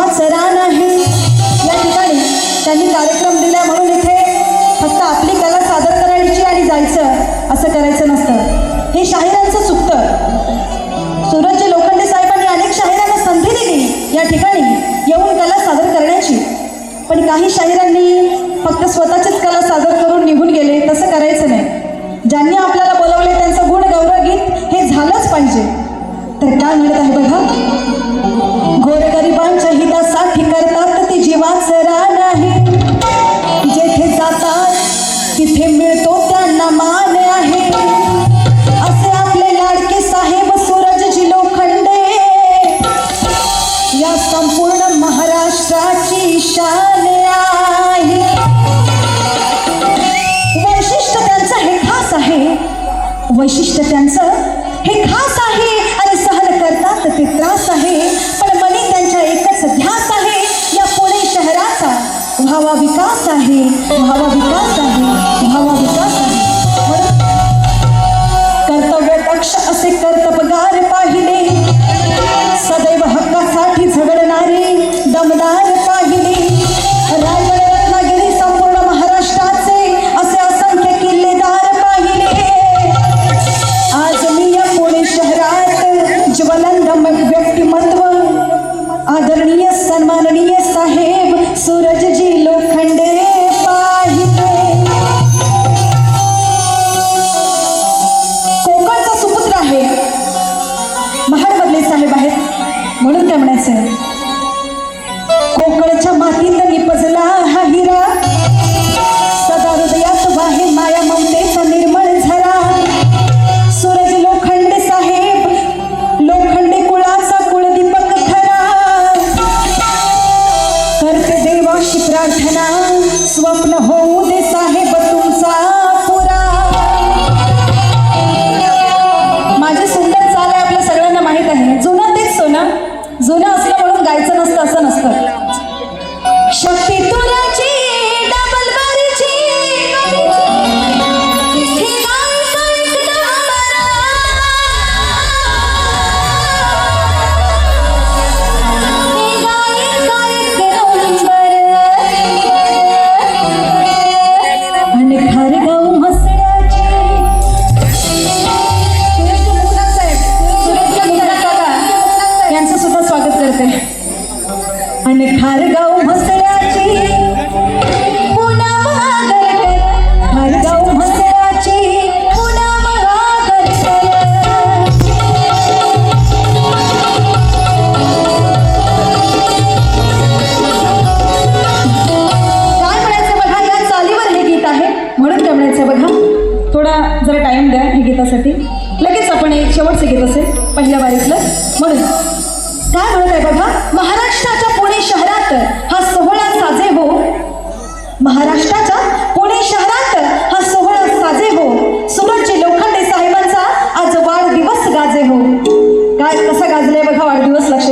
जीवाचं रान आहे या ठिकाणी त्यांनी कार्यक्रम दिला म्हणून इथे फक्त आपली कला सादर करायची आणि जायचं असं करायचं नसतं. हे शाहिरांचं चुकतं सूरजचे लोखंडे साहेबांनी अनेक शाहिरांना संधी दिली या ठिकाणी येऊन कला सादर करण्याची. पण काही शाहिरांनी फक्त स्वतःचीच कला सादर करून निघून गेले तसं करायचं नाही. ज्यांनी आपल्याला बोलवले त्यांचं गुण गौरव गीत हे झालंच पाहिजे. तर काय म्हणत आहे बघा? गोरगा आसरा नाही. जेथे जातात तिथे मिळतो त्यांना मान आहे. असे आपले लाडके साहेब सूरजजी लोखंडे. या संपूर्ण महाराष्ट्राची शान आहे. वैशिष्ट्य त्यांचं हे खास आहे. वैशिष्ट्य त्यांचं हे खास आहे म्हणून त्या म्हणायचं कोकणच्या मातीत निपजला हा हिरा सदा हृदयात वाहे माया ममतेचा निर्मळ झरा. सूरज लोखंडे साहेब लोखंडे कुळाचा कुळदीपक ठरा करते देवाशी प्रार्थना स्वप्न होऊ दे साहेब तुमचा. आणि खारगाव म्हसळ्याची पुन्हा महागड खारगाव म्हसळ्याची पुन्हा महागड काय म्हणायचं बघा या चालीवर हे गीत आहे. म्हणून काय म्हणायचं बघा. थोडा जरा टाईम द्या हे गीतासाठी. लगेच आपण एक शेवटचं गीत असेल पहिल्या बारीतलं म्हणून. काय म्हणत आहे बघा? महाराष्ट्राच्या पुणे शहरात हा सोहळा साजे हो. महाराष्ट्राच्या पुणे शहरात हा सोहळा साजे हो. सुरजचे लोखंडे साहेबांचा आज वाढदिवस गाजे हो. काय कसा गाजलाय बघा वाढदिवस? लक्ष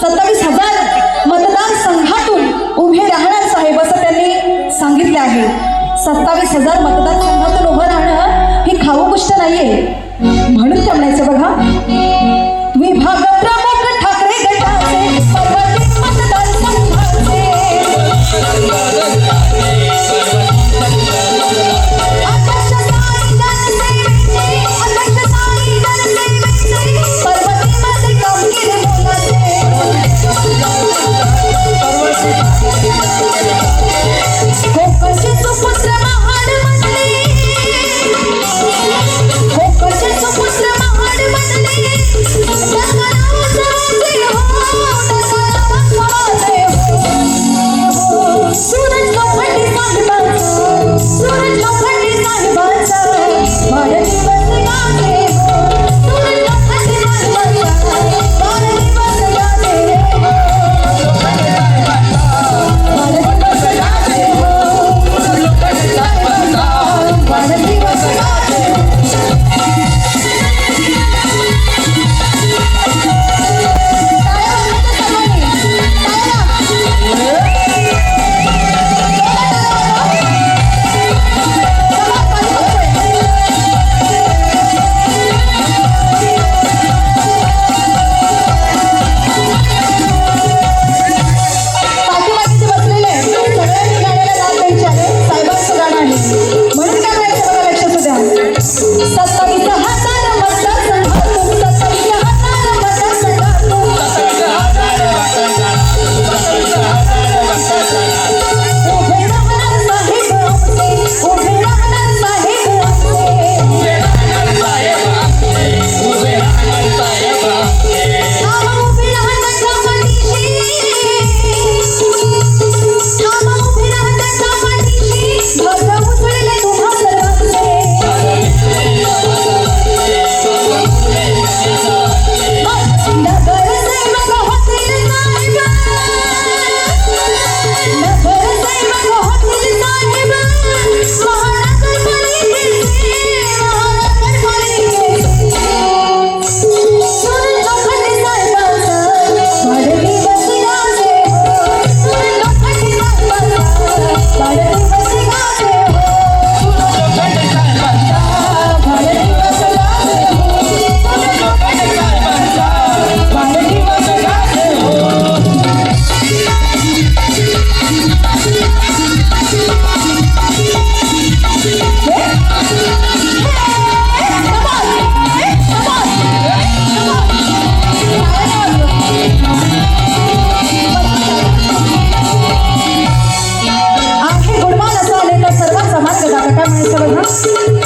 सत्तावीस हजार मतदारसंघातून उभे राहणार साहेब असं त्यांनी सांगितले आहे. सत्तावीस हजार मतदार sa pagsahan Yes.